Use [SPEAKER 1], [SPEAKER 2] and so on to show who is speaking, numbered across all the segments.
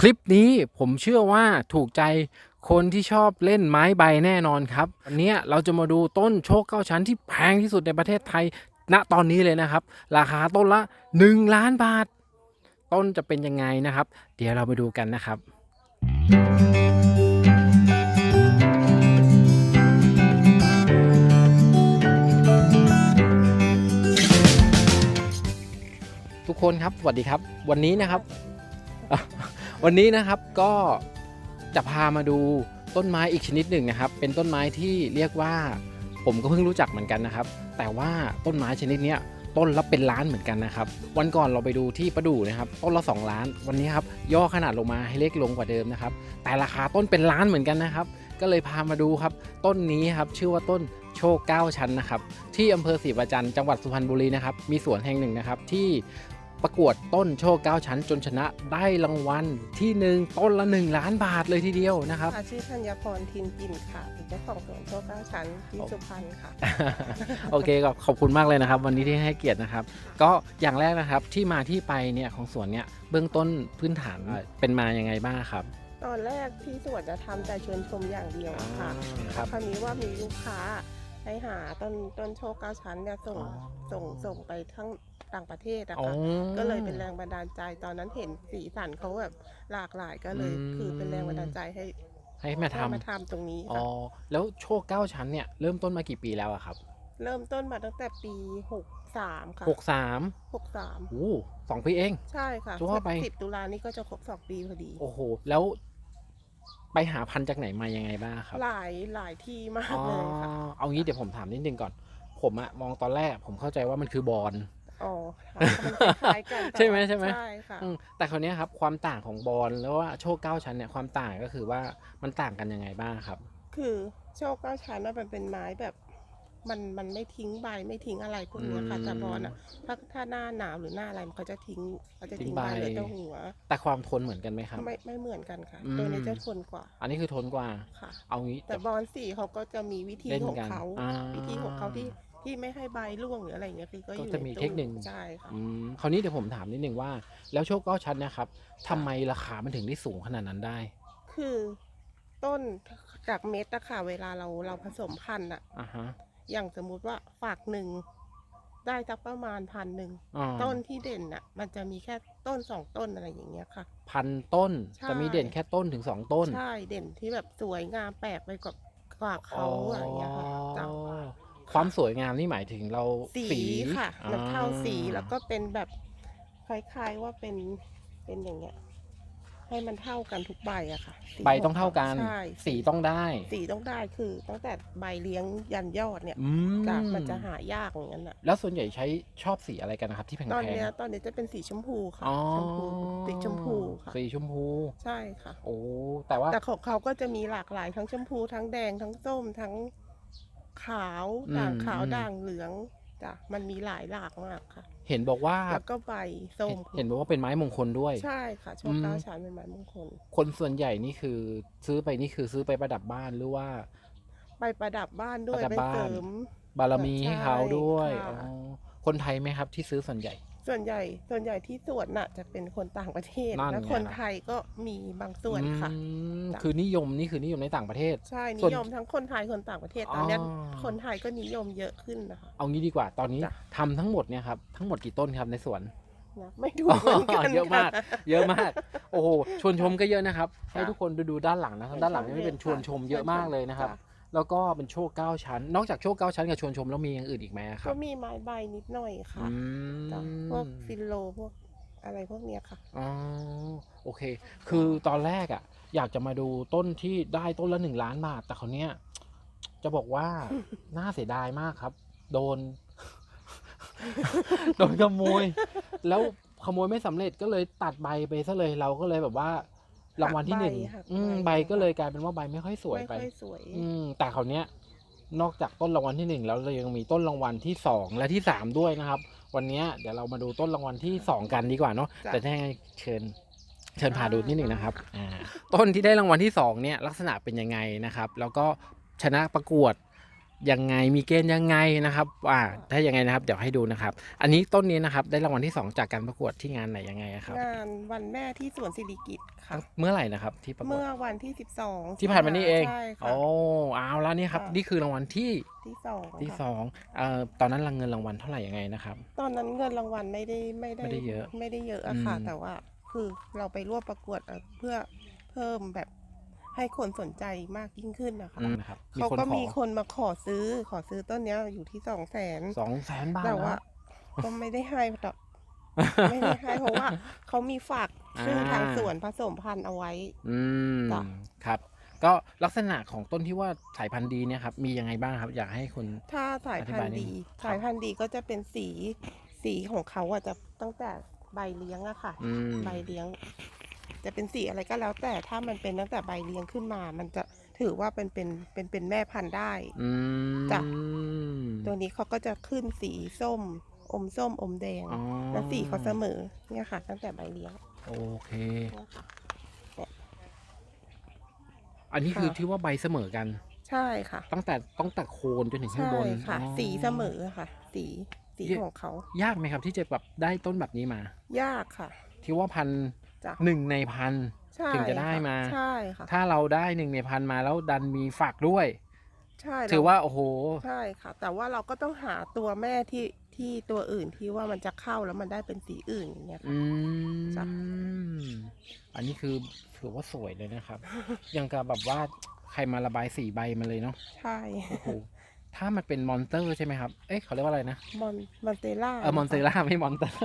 [SPEAKER 1] คลิปนี้ผมเชื่อว่าถูกใจคนที่ชอบเล่นไม้ใบแน่นอนครับ วันนี้เราจะมาดูต้นโชคเก้าชั้นที่แพงที่สุดในประเทศไทย ณตอนนี้เลยนะครับ ราคาต้นละ 1 ล้านบาท ต้นจะเป็นยังไงนะครับ เดี๋ยวเราไปดูกันนะครับ ทุกคนครับสวัสดีครับ วันนี้นะครับ วันนี้นะครับก็จะพามาดูต้นไม้อีกชนิดหนึ่งนะครับ เป็นต้นไม้ที่เรียกว่า ผมก็เพิ่งรู้จักเหมือนกันนะครับ แต่ว่าต้นไม้ชนิดนี้ต้นละเป็นล้านเหมือนกันนะครับ วันก่อนเราไปดูที่ประดู่นะครับ ต้นละ 2 ล้าน วันนี้ครับย่อขนาดลงมาให้เล็กลงกว่าเดิมนะครับ แต่ราคาต้นเป็นล้านเหมือนกันนะครับ ก็เลยพามาดูครับ ต้นนี้ครับชื่อว่าต้นโชคเก้าชั้นนะครับ ที่อำเภอศรีประจันต์จังหวัดสุพรรณบุรีนะครับ มีสวนแห่งหนึ่งนะครับที่ ประกวดต้นโชคเก้าชั้นจนชนะได้รางวัลที่หนึ่งต้นละ 1 ล้านบาทเลยทีเดียวนะครับ
[SPEAKER 2] ค่ะชื่อธัญพรทินปิ่นค่ะเป็นเจ้าของสวนโชคเก้าชั้นที่สุพรรณค่ะ
[SPEAKER 1] โอเคก็ขอบคุณมากเลยนะครับ วันนี้ที่ให้เกียรตินะครับ ก็อย่างแรกนะครับที่มาที่ไปเนี่ยของสวนเนี่ยเบื้องต้นพื้นฐานเป็นมายังไงบ้างครับ
[SPEAKER 2] ตอนแรกที่สวนจะทำแต่ชวนชมอย่างเดียวอะค่ะ
[SPEAKER 1] อ่าครับ
[SPEAKER 2] คราวนี้ว่ามีลูกค้า ให้หาต้นต้นโชคเก้าชั้นเนี่ยส่ง
[SPEAKER 1] อ๋อ
[SPEAKER 2] ส่งส่งไปทั้งต่างประเทศอะ
[SPEAKER 1] อ๋อ
[SPEAKER 2] ค่ะก็เลยเป็นแรงบันดาลใจตอนนั้นเห็นสีสันเขาแบบหลากหลายก็เลย
[SPEAKER 1] อืม
[SPEAKER 2] คือเป็นแรงบันดาลใจให้
[SPEAKER 1] ให้มาท
[SPEAKER 2] ให้มาทำตรงนี้ำ
[SPEAKER 1] อ๋อ
[SPEAKER 2] ค่ะ
[SPEAKER 1] แล้วโชคเก้าชั้นเนี่ยเริ่มต้นมากี่ปีแล้วอะครับ
[SPEAKER 2] เริ่มต้นมาตั้งแต่ปีหกสามค่ะ
[SPEAKER 1] หกสาม
[SPEAKER 2] หกสาม
[SPEAKER 1] โอ้สองปีเอง
[SPEAKER 2] ใช่ค่ะ
[SPEAKER 1] ทั่วไป
[SPEAKER 2] สิบตุลานี่ก็จะครบสองปีพอดี
[SPEAKER 1] โอ้โห แล้ว ไปหาพันธุ์จากไหนมายังไงบ้างครับ
[SPEAKER 2] หลายหลายที่มาก
[SPEAKER 1] อ๋อ
[SPEAKER 2] เลยค่ะ
[SPEAKER 1] เอางี้เดี๋ยวผมถามนิดนึงก่อน ผมอะมองตอนแรกผมเข้าใจว่ามันคือบอล
[SPEAKER 2] อ๋อค่ะมันคล้ายๆกันแต่
[SPEAKER 1] ใช่ไหม
[SPEAKER 2] ว่า
[SPEAKER 1] ใช่ไหม
[SPEAKER 2] ใช่ค่ะ
[SPEAKER 1] อืมแต่คราวเนี้ยครับความต่างของบอลแล้วว่าโชคเก้าชั้นเนี่ยความต่างก็คือว่ามันต่างกันยังไงบ้างครับ
[SPEAKER 2] คือโชคเก้าชั้นน่ะมันเป็นไม้แบบ มันมันไม่ทิ้งใบไม่ทิ้งอะไรพวกเนี้ยค่ะ
[SPEAKER 1] อืม
[SPEAKER 2] แต่บอลอะถ้าถ้าหน้าหนาวหรือหน้าอะไรมันเขาจะทิ้งเขาจะ
[SPEAKER 1] ทิ้
[SPEAKER 2] ทิ้
[SPEAKER 1] ง
[SPEAKER 2] ง
[SPEAKER 1] ใบ
[SPEAKER 2] ใบเหลือแต่หัว
[SPEAKER 1] แต่ความทนเหมือนกันไหมครับ
[SPEAKER 2] ไม่ไม่เหมือนกันค่ะ
[SPEAKER 1] อืม
[SPEAKER 2] ตัวนี้จะทนกว่า
[SPEAKER 1] อันนี้คือทนกว่า
[SPEAKER 2] ค่ะ
[SPEAKER 1] เอางี้
[SPEAKER 2] แต่บอลสีเขาก็จะมีวิธี
[SPEAKER 1] เล่น
[SPEAKER 2] ของ
[SPEAKER 1] กัน
[SPEAKER 2] เขา
[SPEAKER 1] อ่า
[SPEAKER 2] วิธีของเขาที่ที่ไม่ให้ใบร่วงหรืออะไรอย่างเงี้ยคือก็อ
[SPEAKER 1] ก็
[SPEAKER 2] ยู่
[SPEAKER 1] จะ
[SPEAKER 2] ใน
[SPEAKER 1] มี
[SPEAKER 2] ตู้
[SPEAKER 1] เทคนิค
[SPEAKER 2] ใช่ค่ะ
[SPEAKER 1] อืมคราวนี้เดี๋ยวผมถามนิดนึงว่า แล้วโชคเก้าชั้นเนะครับทำไมราคามันถึงได้สูงขนาดนั้นได้
[SPEAKER 2] คือต้นจากเม็ดอะค่ะ เวลาเราเราผสมพันธุ์อะ
[SPEAKER 1] อ่าฮะ
[SPEAKER 2] อย่างสมมุติว่าฝากหนึ่งได้สักประมาณพันหนึ่ง
[SPEAKER 1] อ่า
[SPEAKER 2] ต้นที่เด่นน่ะ มันจะมีแค่ต้นสองต้นอะไรอย่างเงี้ยค่ะ
[SPEAKER 1] พันต้น
[SPEAKER 2] ใช่
[SPEAKER 1] จะมีเด่นแค่ต้นถึงสองต้น
[SPEAKER 2] ใช่เด่นที่แบบสวยงามแปลกไปกว่ากว่าเขาอะไรอย่างเงี้ยค่ะจ้ะ
[SPEAKER 1] อ๋อความสวยงามนี่หมายถึงเรา
[SPEAKER 2] สีค่ะ
[SPEAKER 1] อ่
[SPEAKER 2] มันเท่าสีแล้วก็เป็นแบบคล้ายๆว่าเป็นเป็นอย่างเงี้ย ให้มันเท่ากันทุกใบอะค่ะสี
[SPEAKER 1] ใบต้องเท่ากัน
[SPEAKER 2] ใช่
[SPEAKER 1] สีต้องได้
[SPEAKER 2] สีต้องได้คือตั้งแต่ใบเลี้ยงยันยอดเนี่ย
[SPEAKER 1] อืม
[SPEAKER 2] จ้ะมันจะหายากอย่างนั้นอะ
[SPEAKER 1] แล้วส่วนใหญ่ใช้ชอบสีอะไรกันนะครับ ที่แพง
[SPEAKER 2] ตอน
[SPEAKER 1] ๆ
[SPEAKER 2] เนี้ยตอนนี้จะเป็นสีชมพูค่ะ
[SPEAKER 1] อ๋อ
[SPEAKER 2] ชมพูสีชมพูค่ะ
[SPEAKER 1] สีชมพู
[SPEAKER 2] ใช่ค่ะ
[SPEAKER 1] โอ้แต่ว่า
[SPEAKER 2] แต่ของเขาก็จะมีหลากหลายทั้งชมพูทั้งแดงทั้งส้มทั้งขาว
[SPEAKER 1] อืม
[SPEAKER 2] ด่างขาว
[SPEAKER 1] อืม
[SPEAKER 2] ด่างเหลืองจ้ะมันมีหลายหลากมากค่ะ
[SPEAKER 1] เห็นบอกว่า
[SPEAKER 2] แล้วก็ใบส้ม
[SPEAKER 1] เห็นบอกว่าเป็นไม้มงคลด้วย
[SPEAKER 2] ใช่ค่ะโช
[SPEAKER 1] อื
[SPEAKER 2] ค
[SPEAKER 1] ม
[SPEAKER 2] เก้าชั้นเป็นไม้มงคล
[SPEAKER 1] คนส่วนใหญ่นี่คือซื้อไปนี่คือซื้อไปประดับบ้านหรือว่า
[SPEAKER 2] ไปประดับบ้านด้วย
[SPEAKER 1] ประดับ
[SPEAKER 2] ไป
[SPEAKER 1] บ้าน
[SPEAKER 2] เสริม
[SPEAKER 1] บารมีให้เขาด้วย
[SPEAKER 2] ใช่
[SPEAKER 1] อ๋อ
[SPEAKER 2] ค่ะ
[SPEAKER 1] คนไทยไหมครับ ที่ซื้อส่วนใหญ่
[SPEAKER 2] ส่วนใหญ่ส่วนใหญ่ที่สวนน่ะ จะเป็นคนต่างประเทศ
[SPEAKER 1] นั่น
[SPEAKER 2] แล้ว
[SPEAKER 1] ไง
[SPEAKER 2] คน
[SPEAKER 1] ล่ะ
[SPEAKER 2] ไทยก็มีบางส่วนค่ะ
[SPEAKER 1] อืม
[SPEAKER 2] จ้ะ
[SPEAKER 1] คือนิยมนี่คือนิยมในต่างประเทศ
[SPEAKER 2] ใช่
[SPEAKER 1] ส่
[SPEAKER 2] นิ
[SPEAKER 1] วน
[SPEAKER 2] ยมทั้งคนไทยคนต่างประเทศตอนเนี้ย
[SPEAKER 1] อ๋อ
[SPEAKER 2] คนไทยก็นิยมเยอะขึ้นนะคะ
[SPEAKER 1] เอางี้ดีกว่าตอนนี้
[SPEAKER 2] จ้ะ
[SPEAKER 1] ทำทั้งหมดเนี่ยครับทั้งหมดกี่ต้นครับในสวน
[SPEAKER 2] นะไม่ถูกเหมือนกัน
[SPEAKER 1] เยอะมาก
[SPEAKER 2] ค่
[SPEAKER 1] เยอะมาก โอ้โหชวนชมก็เยอะนะครับ ให้
[SPEAKER 2] ค่ะ
[SPEAKER 1] ทุกคนดูดูด้านหลังนะครับ ด้านหลังนี่เป็นชวนชมเยอะมากเลยนะครับ
[SPEAKER 2] จ้
[SPEAKER 1] แล้วก็เป็นโชคเก้าชั้น นอกจากโชคเก้าชั้นกับชวนชมแล้วมีอย่างอื่นอีกไหมครั
[SPEAKER 2] ก็
[SPEAKER 1] บ
[SPEAKER 2] มีไม้ใบนิดหน่อยค่ะ
[SPEAKER 1] อื
[SPEAKER 2] จ้ะ
[SPEAKER 1] ม
[SPEAKER 2] พวกฟินโลพวกอะไรพวกเนี้ยค่ะ
[SPEAKER 1] อ๋อโอเค คือตอนแรกอะ อยากจะมาดูต้นที่ได้ต้นละหนึ่งล้านบาท แต่เขาวเนี้ยจะบอกว่า น่าเสียดายมากครับ โดน โดนขโมย แล้วขโมยไม่สำเร็จก็เลยตัดใบไปซะเลยเราก็เลยแบบว่า รางวัลที่หนึ่ง
[SPEAKER 2] หักใบ
[SPEAKER 1] อืม
[SPEAKER 2] หัก
[SPEAKER 1] ใบ
[SPEAKER 2] ใบ
[SPEAKER 1] ก็เลยกลายเป็นว่าใบไม่ค่อยสวย
[SPEAKER 2] ไม่
[SPEAKER 1] ไป
[SPEAKER 2] ค่อยสวย
[SPEAKER 1] อืมแต่คราวเนี้ยนอกจากต้นรางวัลที่หนึ่งแล้วเรายังมีต้นรางวัลที่สองและที่สามด้วยนะครับ วันเนี้ยเดี๋ยวเรามาดูต้นรางวัลที่สองกันดีกว่าเนาะ
[SPEAKER 2] จ้ะ
[SPEAKER 1] แต่ถ้ายังไงเชิญเชิญพาดูนิดหนึ่งนะครับ
[SPEAKER 2] อ่า
[SPEAKER 1] อ่าต้นที่ได้รางวัลที่สองเนี่ยลักษณะเป็นยังไงนะครับ แล้วก็ชนะประกวด ยังไงมีเกณฑ์ยังไงนะครับอ่าถ้ายังไงนะครับเดี๋ยวให้ดูนะครับ อันนี้ต้นนี้นะครับได้รางวัลที่สองจากการประกวดที่งานไหนยังไงอะครับ
[SPEAKER 2] งานวันแม่ที่สวนสิริกิตค่ะ
[SPEAKER 1] เมื่อไหร่นะครับที่ประกวด
[SPEAKER 2] เมื่อวันที่ 12
[SPEAKER 1] ที่ผ่านมานี่เอง
[SPEAKER 2] ใช่ค่ะ
[SPEAKER 1] โอ้เอาแล้วนี่ครับ
[SPEAKER 2] ค่ะ
[SPEAKER 1] นี่คือรางวัลที่
[SPEAKER 2] ที่สอง
[SPEAKER 1] ที่
[SPEAKER 2] ค่ะ
[SPEAKER 1] สองเอ่อตอนนั้นรางเงินรางวัลเท่าไหร่ยังไงนะครับ
[SPEAKER 2] ตอนนั้นเงินรางวัลไม่ได้ไม่ได้
[SPEAKER 1] ไม่ได้เยอะ
[SPEAKER 2] ไม่ได้เยอะอะค่ะ
[SPEAKER 1] อืม
[SPEAKER 2] แต่ว่าคือเราไปร่วมประกวดอะเพื่อเพิ่มแบบ ให้คนสนใจมากยิ่งขึ้นนะคะ
[SPEAKER 1] อืมนะครับมี
[SPEAKER 2] เขา
[SPEAKER 1] คน
[SPEAKER 2] ก็
[SPEAKER 1] ขอ
[SPEAKER 2] มีคนมาขอซื้อขอซื้อต้นเนี้ยอยู่ที่สองแสน
[SPEAKER 1] สองแสนบาท
[SPEAKER 2] แต่
[SPEAKER 1] แล้ว
[SPEAKER 2] ว่า ก็ไม่ได้ให้หรอกไม่ได้ให้เพราะว่าเขามีฝากชื่อทาง
[SPEAKER 1] อ่า
[SPEAKER 2] สวนผสมพันธุ์เอาไว้
[SPEAKER 1] อืม
[SPEAKER 2] จ้ะ
[SPEAKER 1] ครับ ก็ลักษณะของต้นที่ว่าสายพันธุ์ดีเนี่ยครับมียังไงบ้างครับ อยากให้คุณ
[SPEAKER 2] ถ้าสายพัน
[SPEAKER 1] อธิบาย
[SPEAKER 2] ธุ์
[SPEAKER 1] นิด
[SPEAKER 2] ดี
[SPEAKER 1] นึงครับ
[SPEAKER 2] สายพันธุ์ดีก็จะเป็นสีสีของเขาอะจะตั้งแต่ใบเลี้ยงอะค่ะ
[SPEAKER 1] อืม
[SPEAKER 2] ใบเลี้ยง จะเป็นสีอะไรก็แล้ว แต่ถ้ามันเป็นตั้งแต่ใบเลี้ยงขึ้นมา มันจะถือว่าเป็นเป็นเป็นเป็นแม่พันธุ์ได้
[SPEAKER 1] อืม
[SPEAKER 2] จ้ะตัวนี้เขาก็จะขึ้นสีส้ม อมส้มอมแดง
[SPEAKER 1] อ๋อ
[SPEAKER 2] แล้วสีเขาเสมอเนี่ยค่ะ ตั้งแต่ใบเลี้ยง
[SPEAKER 1] โอเค
[SPEAKER 2] เนี่ยค่ะ
[SPEAKER 1] อันนี้คือ
[SPEAKER 2] ค่ะ
[SPEAKER 1] ที่ว่าใบเสมอกัน
[SPEAKER 2] ใช่ค่ะ
[SPEAKER 1] ตั้งแต่ต้องแต่โคนจนถึงข้าง
[SPEAKER 2] ใช่
[SPEAKER 1] บน
[SPEAKER 2] ค่ะ
[SPEAKER 1] อ๋อ
[SPEAKER 2] สีเสมอค่ะ สีสี
[SPEAKER 1] เย
[SPEAKER 2] ของเขา
[SPEAKER 1] ยากไหมครับที่จะแบบได้ต้นแบบนี้มา
[SPEAKER 2] ยากค่ะ
[SPEAKER 1] ที่ว่าพัน
[SPEAKER 2] จ้ะ
[SPEAKER 1] หนึ่งในพัน
[SPEAKER 2] ใช่
[SPEAKER 1] ถึงจะได้
[SPEAKER 2] ค่
[SPEAKER 1] มา
[SPEAKER 2] ใช่ค่ะ
[SPEAKER 1] ถ้าเราได้หนึ่งในพันมาแล้วดันมีฝักด้วย
[SPEAKER 2] ใช่
[SPEAKER 1] ถือว่าโอ้โห
[SPEAKER 2] ใช่ค่ะ แต่ว่าเราก็ต้องหาตัวแม่ที่ที่ตัวอื่นที่ว่ามันจะเข้าแล้วมันได้เป็นสีอื่นอย่างเงี้ยค่ะ
[SPEAKER 1] อืม
[SPEAKER 2] จ้ะ
[SPEAKER 1] อันนี้คือถือว่าสวยเลยนะครับ ยังกับแบบว่าใครมาระบายสีใบมาเลยเนาะ
[SPEAKER 2] ใช่
[SPEAKER 1] โอ้โห ถ้ามันเป็นมอนเตอร์ใช่ไหมครับ เอ๊ะเขาเรียกว่าอะไรนะ
[SPEAKER 2] มอนมอนเตล่า
[SPEAKER 1] เออมอนเตอร่าไม่มอนเตอร์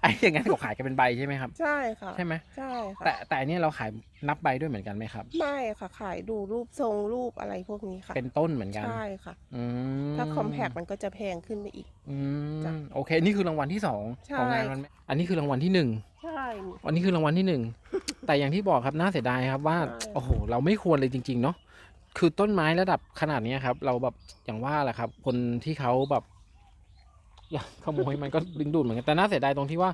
[SPEAKER 1] ไอ้อย่างนั้นเขาขายกันเป็นใบใช่ไหมครับ
[SPEAKER 2] ใช่ค่ะ
[SPEAKER 1] ใช่ไหม
[SPEAKER 2] ใช่ค่ะ
[SPEAKER 1] แต่แต่อันเนี้ยเราขายนับใบด้วยเหมือนกันไหมครับ
[SPEAKER 2] ไม่ค่ะ ขายดูรูปทรงรูปอะไรพวกนี้ค่ะ
[SPEAKER 1] เป็นต้นเหมือนกัน
[SPEAKER 2] ใช่ค่ะ
[SPEAKER 1] อืม
[SPEAKER 2] ถ้าคอมแพคมันก็จะแพงขึ้นไปอีก
[SPEAKER 1] อื
[SPEAKER 2] จ้ะ
[SPEAKER 1] มโอเค นี่คือรางวัลที่สอง
[SPEAKER 2] ใช่
[SPEAKER 1] ของงานวันแม่อันนี้คือรางวัลที่หนึ่ง
[SPEAKER 2] ใช่
[SPEAKER 1] อันนี้คือรางวัลที่หนึ่ง แต่อย่างที่บอกครับน่าเสียดายครับว่า
[SPEAKER 2] ใช่
[SPEAKER 1] โอ้โห เราไม่ควรเลยจริงๆเนาะ คือต้นไม้ระดับขนาดเนี้ยครับ เราแบบอย่างว่าแหละครับ คนที่เขาแบบอยากขโมยมันก็ดึงดูดเหมือนกันแต่น่าเสียดายตรงที่ว่า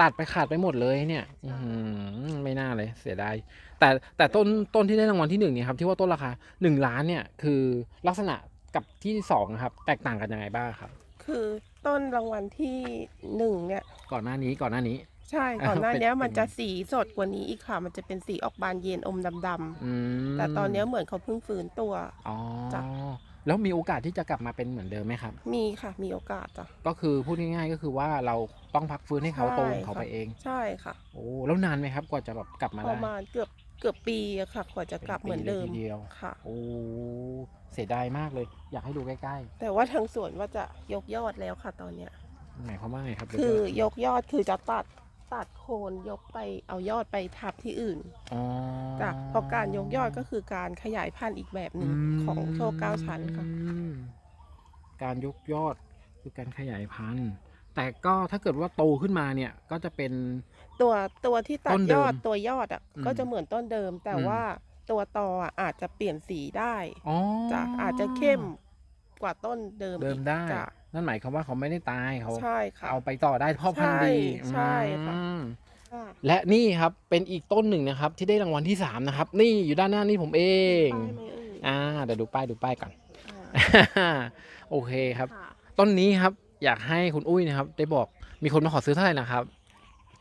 [SPEAKER 1] ตัดไปขาดไปหมดเลยเนี่ย อืมไม่น่าเลย เสียดายแต่แต่ต้นต้นที่ได้รางวัลที่หนึ่งเนี่ยครับ ที่ว่าต้นราคาหนึ่งล้านเนี่ย คือลักษณะกับที่สองนะครับ แตกต่างกันยังไงบ้างครับ
[SPEAKER 2] คือต้นรางวัลที่หนึ่งเนี่ย
[SPEAKER 1] ก่อนหน้านี้ก่อนหน้านี้
[SPEAKER 2] ใช่ก่อนหน้า
[SPEAKER 1] เป็น
[SPEAKER 2] เนี้ยมัน
[SPEAKER 1] เป็น
[SPEAKER 2] จะสีสดกว่านี้อีกค่ะ มันจะเป็นสีออกบานเย็นอมดำๆ
[SPEAKER 1] อืม
[SPEAKER 2] แต่ตอนเนี้ยเหมือนเขาเพิ่งฟื้นตัว
[SPEAKER 1] อ๋อ
[SPEAKER 2] จ้ะ
[SPEAKER 1] แล้วมีโอกาสที่จะกลับมาเป็นเหมือนเดิมไหมครับ
[SPEAKER 2] มีค่ะ มีโอกาสจ้ะ
[SPEAKER 1] ก็คือพูดง่ายๆก็คือว่าเราต้องพักฟื้นให้เขา
[SPEAKER 2] ใช่
[SPEAKER 1] โตของเขา
[SPEAKER 2] ค่ะ
[SPEAKER 1] ไปเอง
[SPEAKER 2] ใช่ค่ะ
[SPEAKER 1] โอ้ แล้วนานไหมครับกว่าจะแบบกลับมา
[SPEAKER 2] ป
[SPEAKER 1] ได้
[SPEAKER 2] ระมาณเกือบเกือบปีอะค่ะ กว่าจะกลับเหมือนเดิม
[SPEAKER 1] ป็ปีลยทีเดียว
[SPEAKER 2] ค่ะ
[SPEAKER 1] โอ้ เสียดายมากเลย อยากให้ดูใกล้
[SPEAKER 2] แต่ว่าทางสวนว่าจะยกยอดแล้วค่ะตอนเนี้ย
[SPEAKER 1] ๆหมายความว่าไงครับ
[SPEAKER 2] คือยกยอดคือจะตัด ตัดโคนยกไปเอายอดไปทับที่อื่น
[SPEAKER 1] อ๋อ
[SPEAKER 2] จ้ะเพราะการยกยอดก็คือการขยายพันธุ์อีกแบบหนึ่งของโชคเก้าชั้นค่ะ
[SPEAKER 1] อืมการยกยอดคือการขยายพันธุ์ แต่ก็ถ้าเกิดว่าโตขึ้นมาเนี่ยก็จะเป็น
[SPEAKER 2] ตัวตัวที่ตั
[SPEAKER 1] ต้
[SPEAKER 2] ด
[SPEAKER 1] นเดิ
[SPEAKER 2] ย
[SPEAKER 1] ม
[SPEAKER 2] อดตัวยอดอะ
[SPEAKER 1] อืม
[SPEAKER 2] ก็จะเหมือนต้นเดิม แต่
[SPEAKER 1] อืม
[SPEAKER 2] ว่าตัวตออะอาจจะเปลี่ยนสีได้
[SPEAKER 1] อ๋อ
[SPEAKER 2] จ้ะอาจจะเข้มกว่าต้นเดิม
[SPEAKER 1] เดิม
[SPEAKER 2] อีก
[SPEAKER 1] ได้
[SPEAKER 2] จ้ะ
[SPEAKER 1] นั่นหมายความว่าเขาไม่ได้ตายเขา
[SPEAKER 2] ใช่ค่ะ
[SPEAKER 1] เอาไปต่อได้เพ่อพันธุ์ดี
[SPEAKER 2] ใช่ใช่ค่ะ
[SPEAKER 1] อืม
[SPEAKER 2] ค่ะ
[SPEAKER 1] และนี่ครับเป็นอีกต้นหนึ่งนะครับ ที่ได้รางวัลที่สามนะครับ นี่อยู่ด้านหน้านี่ผมเอง
[SPEAKER 2] ป้ายไหมเอ่ย
[SPEAKER 1] อ่าเดี๋ยวดูป้ายดูป้ายก่อน
[SPEAKER 2] อ่า
[SPEAKER 1] โอเคครับ
[SPEAKER 2] ค่ะ
[SPEAKER 1] ต้นนี้ครับอยากให้คุณอุ้ยนะครับ ได้บอกมีคนมาขอซื้อเท่าไหร่นะครับ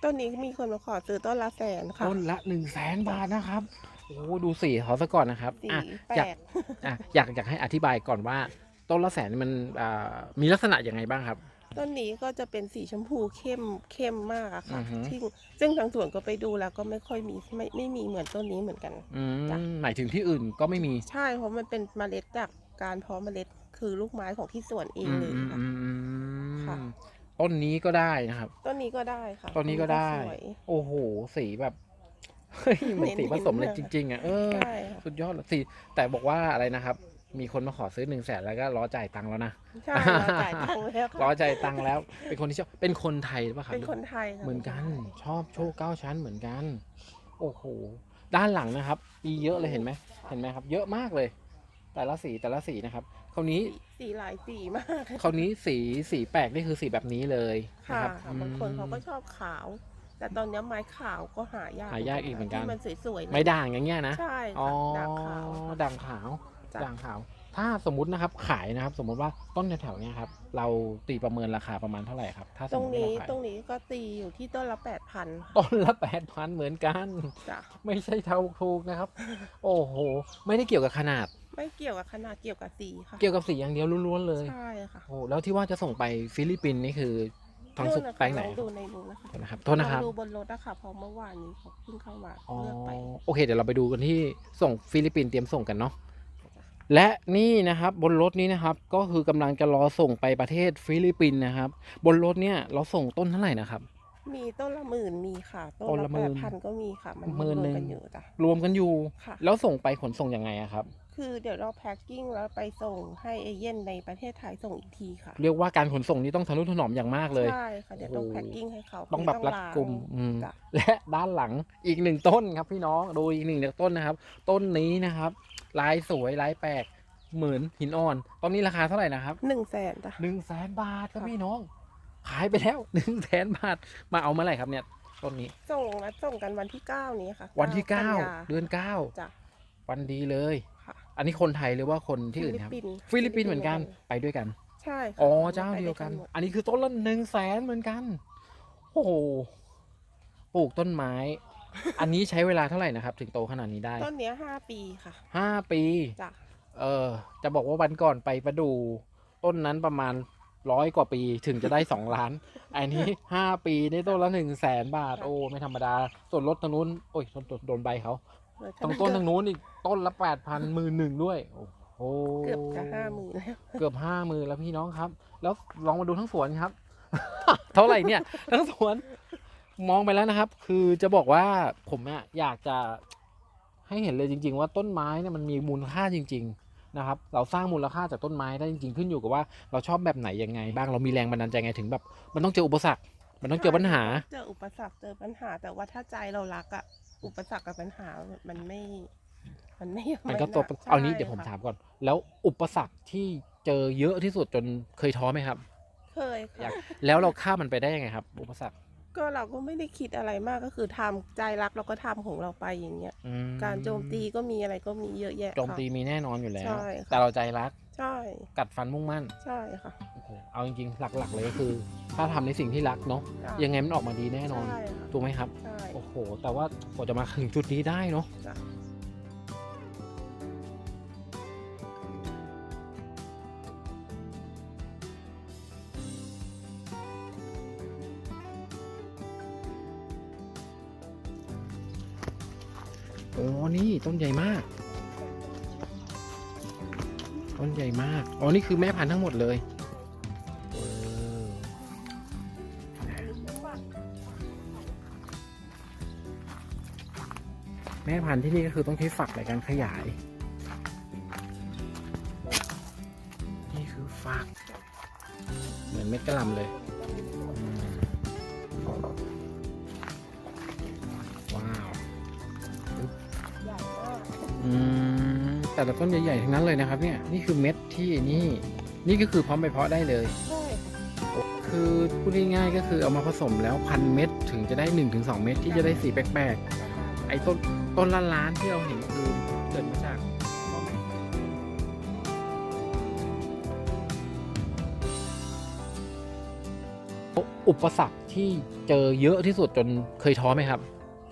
[SPEAKER 2] ต้นนี้มีคนมาขอซื้อต้นละแสนค่ะ
[SPEAKER 1] ต้นละหนึ่งแสนบาทนะครับโอ้ดูสีเขาซะก่อนนะครับ
[SPEAKER 2] สี
[SPEAKER 1] อะ
[SPEAKER 2] แป
[SPEAKER 1] อยาก
[SPEAKER 2] ลก
[SPEAKER 1] อะอยากอยากให้อธิบายก่อนว่า ต้นละแสนมันอ่ามีลักษณะยังไงบ้างครับ
[SPEAKER 2] ต้นนี้ก็จะเป็นสีชมพูเข้มเข้มมากอะค่ะ
[SPEAKER 1] อือฮึ
[SPEAKER 2] ซึ่งซึ่งทางสวนก็ไปดูแล้วก็ไม่ค่อยมีไม่ไม่มีเหมือนต้นนี้เหมือนกัน
[SPEAKER 1] อืม
[SPEAKER 2] จ้ะ
[SPEAKER 1] หมายถึงที่อื่นก็ไม่มี
[SPEAKER 2] ใช่เพราะมันเป็นเมล็ดจากการเพาะเมล็ดคือลูกไม้ของที่สวนเองเลยค่ะ
[SPEAKER 1] อืมอืมอื
[SPEAKER 2] ค่ะ
[SPEAKER 1] มต้นนี้ก็ได้นะครับ
[SPEAKER 2] ต้นนี้ก็ได้ค่ะ
[SPEAKER 1] ต้นนี้ก็ได้
[SPEAKER 2] สวย
[SPEAKER 1] โอ้โห สีแบบเฮ้ยเหมือนสีผสมเลย
[SPEAKER 2] เน้
[SPEAKER 1] จ
[SPEAKER 2] นๆ
[SPEAKER 1] ริง ๆอะเออ
[SPEAKER 2] ใช่ค่ะ
[SPEAKER 1] สุดยอดเลยสีแต่บอกว่าอะไรนะครับ มีคนมาขอซื้อหนึ่งแสนแล้วก็รอจ่ายตังค์แล้วนะ
[SPEAKER 2] ใช่เราจ่ายตังค์แล้ว
[SPEAKER 1] รอ
[SPEAKER 2] ค่ะ
[SPEAKER 1] จ่ายตังค์แล้ว เป็นคนที่ชอบเป็นคนไทยหรือเปล่ะครับ
[SPEAKER 2] เป็นคนไทยค่ะ
[SPEAKER 1] เหมือนกัน ชอบโชคเก้าชั้นเหมือนกัน โอ้โหด้านหลังนะครับมีเยอะเลยเห็นไหมเห็นไหมครับ เยอะมากเลย แต่ละสีแต่ละสีนะครับคราวนี้
[SPEAKER 2] สีสีหลายสีมาก
[SPEAKER 1] คราวนี้สีสีแปลกนี่คือสีแบบนี้เลยนะ
[SPEAKER 2] ค่ะ
[SPEAKER 1] ครับ
[SPEAKER 2] บางคนเขาก็
[SPEAKER 1] อืม
[SPEAKER 2] ชอบขาว แต่ตอนนี้ไม้ขาวก็หายาก
[SPEAKER 1] หายากอีกเหมือนกัน
[SPEAKER 2] ที่มันสวยๆเลย
[SPEAKER 1] ไม่ด่างอย่างเงี้ยนะ
[SPEAKER 2] ใช่
[SPEAKER 1] อ๋อ
[SPEAKER 2] ค่ะด่างขาวค่ะ
[SPEAKER 1] ด่างขาว
[SPEAKER 2] จ้ะ
[SPEAKER 1] ด่างขาว ถ้าสมมตินะครับขายนะครับ สมมติว่าต้นแถวๆเนี้ยครับ เราตีประเมินราคาประมาณเท่าไหร่ครับ ถ้าส
[SPEAKER 2] ต
[SPEAKER 1] ม
[SPEAKER 2] ร
[SPEAKER 1] ม
[SPEAKER 2] ง
[SPEAKER 1] ติว่า
[SPEAKER 2] นี้
[SPEAKER 1] เราขาย
[SPEAKER 2] ตรงนี้ก็ตีอยู่ที่ต้นละแปดพัน
[SPEAKER 1] ต้นละแปดพันเหมือนกัน
[SPEAKER 2] จ้ะ
[SPEAKER 1] ไม่ใช่เท่าถูกนะครับ โอ้โห ไม่ได้เกี่ยวกับขนาด
[SPEAKER 2] ไม่เกี่ยวกับขนาดเกี่ยวกับสีค่ะ
[SPEAKER 1] เกี่ยวกับสีอย่างเดียวล้วนๆเลย
[SPEAKER 2] ใช่ค่ะ
[SPEAKER 1] โอ้แล้วที่ว่าจะส่งไปฟิลิปปินส์นี่คือทางสุด
[SPEAKER 2] นู่นน่ะ
[SPEAKER 1] แปลงไหน
[SPEAKER 2] ลองดูในนู้นนะคะ
[SPEAKER 1] โทษนะครับโทษนะครับ
[SPEAKER 2] ลองดูบนรถอะค่ะเพอเมื่อวานนี้เขาเพิ่งเข้ามา
[SPEAKER 1] อ๋อ
[SPEAKER 2] เลือกไป
[SPEAKER 1] โอเค เดี๋ยวเราไปดูกันที่ส่งฟิลิปปินส์เตรียมส่งกันเนาะ และนี่นะครับบนรถนี้นะครับก็คือกำลังจะรอส่งไปประเทศฟิลิปปินส์นะครับ บนรถเนี่ยเราส่งต้นเท่าไหร่นะครับ
[SPEAKER 2] มีต้นละหมื่นมีค่ะ ต้น
[SPEAKER 1] ต้น
[SPEAKER 2] ละ
[SPEAKER 1] ละห
[SPEAKER 2] แป
[SPEAKER 1] มื่
[SPEAKER 2] ด
[SPEAKER 1] น
[SPEAKER 2] พันก็มีค่ะ มัน
[SPEAKER 1] หมื่น
[SPEAKER 2] รว
[SPEAKER 1] หนึ่ง
[SPEAKER 2] กันอยู่จ้ะ
[SPEAKER 1] รวมกันอยู่
[SPEAKER 2] ค่ะ
[SPEAKER 1] แล้วส่งไปขนส่งยังไงอะครับ
[SPEAKER 2] คือเดี๋ยวเราแพ็คกิ้งแล้วไปส่งให้เอเย่นในประเทศไทยส่งอีกทีค่ะ
[SPEAKER 1] เรียกว่าการขนส่งนี่ต้องทะนุถนอมอย่างมากเลย
[SPEAKER 2] ใช่ค่ะเดี๋ยวต้อง
[SPEAKER 1] โอ้โห
[SPEAKER 2] แพ็คกิ้งให้เขา
[SPEAKER 1] ต้องแบบรัด
[SPEAKER 2] ล้าง
[SPEAKER 1] กลุ่มอืม
[SPEAKER 2] จ้ะ
[SPEAKER 1] และด้านหลังอีกหนึ่งต้นครับพี่น้องดูอีกหนึ่งต้นนะครับ ต้นนี้นะครับ ลายสวยลายแปลกเหมือนหินอ่อนต้นนี้ราคาเท่าไหร่นะครับ
[SPEAKER 2] หนึ่งแสนจ้ะ
[SPEAKER 1] หนึ่งแสนบาทครับ
[SPEAKER 2] ค่ะ
[SPEAKER 1] พี่น้อง ขายไปแล้วหนึ่งแสนบาทมาเอาเมื่อไหร่ครับเนี่ยต้นนี้
[SPEAKER 2] ส่งนัดส่งกันวันที่เก้านี้ค่ะ
[SPEAKER 1] วันที่เก้า
[SPEAKER 2] กันย
[SPEAKER 1] เดือนเก้า
[SPEAKER 2] จ้ะ
[SPEAKER 1] วันดีเลย
[SPEAKER 2] ค่ะ
[SPEAKER 1] อันนี้คนไทยหรือว่าคนที่อื่นครับ ฟิลิปปินส์เหมือนกันไปด้วยกัน
[SPEAKER 2] ใช่ค่ะ
[SPEAKER 1] อ๋อ
[SPEAKER 2] ไป
[SPEAKER 1] เจ้าเดียวกัน
[SPEAKER 2] หมด
[SPEAKER 1] อันนี้คือต้นละหนึ่งแสนเหมือนกัน โอ้โหปลูกต้นไม้ อันนี้ใช้เวลาเท่าไหร่นะครับ ถึงโตขนาดนี้ได้
[SPEAKER 2] ต้นเนี้ยห้าปีค่ะ
[SPEAKER 1] ห้าปี
[SPEAKER 2] จ้ะ
[SPEAKER 1] เออ จะบอกว่าวันก่อนไปประดู ต้นนั้นประมาณร้อยกว่าปีถึงจะได้สองล้าน อันนี้ห้าปีได้ต้นละหนึ่งแสนบาท โอ้ ไม่ธรรมดา ส่วนรถทางนู้น โอ้ยโดนโดนโดนใบเขา
[SPEAKER 2] เหลือ
[SPEAKER 1] ตรงต้นทางนู้นอีกต้นละแปดพันหมื่นหนึ่งด้วย โอ้โห
[SPEAKER 2] เกือบจะห้าหมื่นแล้ว
[SPEAKER 1] เกือบห้าหมื่นแล้วพี่น้องครับ แล้วลองมาดูทั้งสวนครับ เท่าไหร่เนี่ย ทั้งสวน มองไปแล้วนะครับ คือจะบอกว่าผมอะอยากจะให้เห็นเลยจริง ๆ ว่าต้นไม้เนี่ยมันมีมูลค่าจริง ๆนะครับ เราสร้างมูลค่าจากต้นไม้ได้จริง ๆ ขึ้นอยู่กับว่าเราชอบแบบไหนยังไง บ้างเรามีแรงบันดาลใจไงถึงแบบ มันต้องเจออุปสรรค มันต้องเจอปัญหา
[SPEAKER 2] เจออุปสรรคเจอปัญหา แต่ว่าถ้าใจเรารักอะอุปสรรคกับปัญหามันไม่ มันไม่
[SPEAKER 1] มันก็
[SPEAKER 2] ไตั
[SPEAKER 1] ว
[SPEAKER 2] ใช่
[SPEAKER 1] เอานี้เดี๋ยวผม
[SPEAKER 2] ค่ะ
[SPEAKER 1] ถามก่อน แล้วอุปสรรคที่เจอเยอะที่สุดจนเคยท้อไหมครับ
[SPEAKER 2] เคย
[SPEAKER 1] อยา
[SPEAKER 2] ค่ะ
[SPEAKER 1] กแล้วเราข้ามมันไปได้ยังไงครับ อุปสรรค
[SPEAKER 2] ก็เราก็ไม่ได้คิดอะไรมากก็คือทำใจรักเราก็ทำของเราไปอย่างเงี้ย
[SPEAKER 1] อืม
[SPEAKER 2] การโจมตีก็มีอะไรก็มีเยอะแยะ
[SPEAKER 1] โจม
[SPEAKER 2] ค่ะ
[SPEAKER 1] ตีมีแน่นอนอยู่แล้ว
[SPEAKER 2] ใช่ค่ะ
[SPEAKER 1] แต่เราใจรัก
[SPEAKER 2] ใช่
[SPEAKER 1] กัดฟันมุ่งมั่น
[SPEAKER 2] ใช่ค่ะ
[SPEAKER 1] โอ้โหเอาจริงๆ หลักๆเลยก็คือ ถ้าทำในสิ่งที่รักเนาะ
[SPEAKER 2] จ้ะ
[SPEAKER 1] ยังไงมันออกมาดีแน่นอน
[SPEAKER 2] ใช่ค่ะ
[SPEAKER 1] ถูกไหมครับ
[SPEAKER 2] ใช่
[SPEAKER 1] โอ้โห แต่ว่ากว่าจะมาถึงจุดนี้ได้เนาะ
[SPEAKER 2] จ้ะ
[SPEAKER 1] โอ้นี่ต้นใหญ่มาก ต้นใหญ่มาก อ๋อ นี่คือแม่พันธุ์ทั้งหมดเลยเออแม่พันธุ์ที่นี่ก็คือต้องใช้ฝักในการขยาย นี่คือฝัก เหมือนเม็ดกระลำเลย แต่ละต้นใหญ่ๆทั้งนั้นเลยนะครับ เนี่ยนี่คือเม็ดที่นี่นี่ก็คือพร้อมไปเพาะได้เลย
[SPEAKER 2] ใช่ค่ะ
[SPEAKER 1] คือพูดง่ายๆก็คือเอามาผสมแล้วพันเม็ดถึงจะได้1นถึงสเม็ดที่จะได้สีแปลกๆไอ้ต้นต้นละล้านที่เราเห็นคือเกิดมาจากอุปสรรคที่เจอเยอะที่สุดจนเคยท้อไหมครับ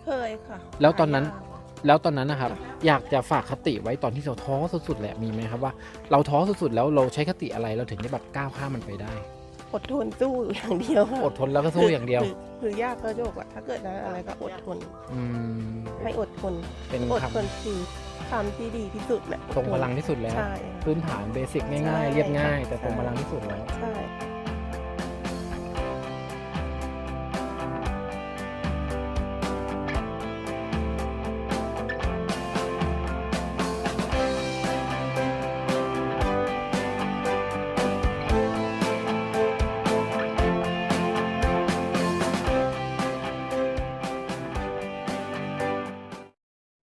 [SPEAKER 2] เคยค่ะ
[SPEAKER 1] แล้วตอนนั้น
[SPEAKER 2] หายาก
[SPEAKER 1] แล้วตอนนั้นนะครับ อยากจะฝากคติไว้ตอนที่เราท้อสุดๆแหละมีไหมครับว่า เราท้อสุดๆแล้วเราใช้คติอะไรเราถึงได้แบบก้าวข้ามมันไปได้
[SPEAKER 2] อดทนสู้อย่างเดียวค่ะ
[SPEAKER 1] อดทนแล้วก็สู้อย่างเดียว
[SPEAKER 2] คือคือยากก็โยกอะถ้าเกิดอะไรก็อดทน
[SPEAKER 1] อืม
[SPEAKER 2] ให้อดทน
[SPEAKER 1] เป็น
[SPEAKER 2] อด
[SPEAKER 1] ค
[SPEAKER 2] ทนคือคำที่ดีที่สุดแหละำ
[SPEAKER 1] ทรงพลังที่สุดแล้ว
[SPEAKER 2] ใช่
[SPEAKER 1] พื้นฐานเบสิกง่าย
[SPEAKER 2] ใช่
[SPEAKER 1] ๆเรียบง่าย
[SPEAKER 2] ค่ะ
[SPEAKER 1] แต่ทรงพลังที่สุดแล้ว
[SPEAKER 2] ใช่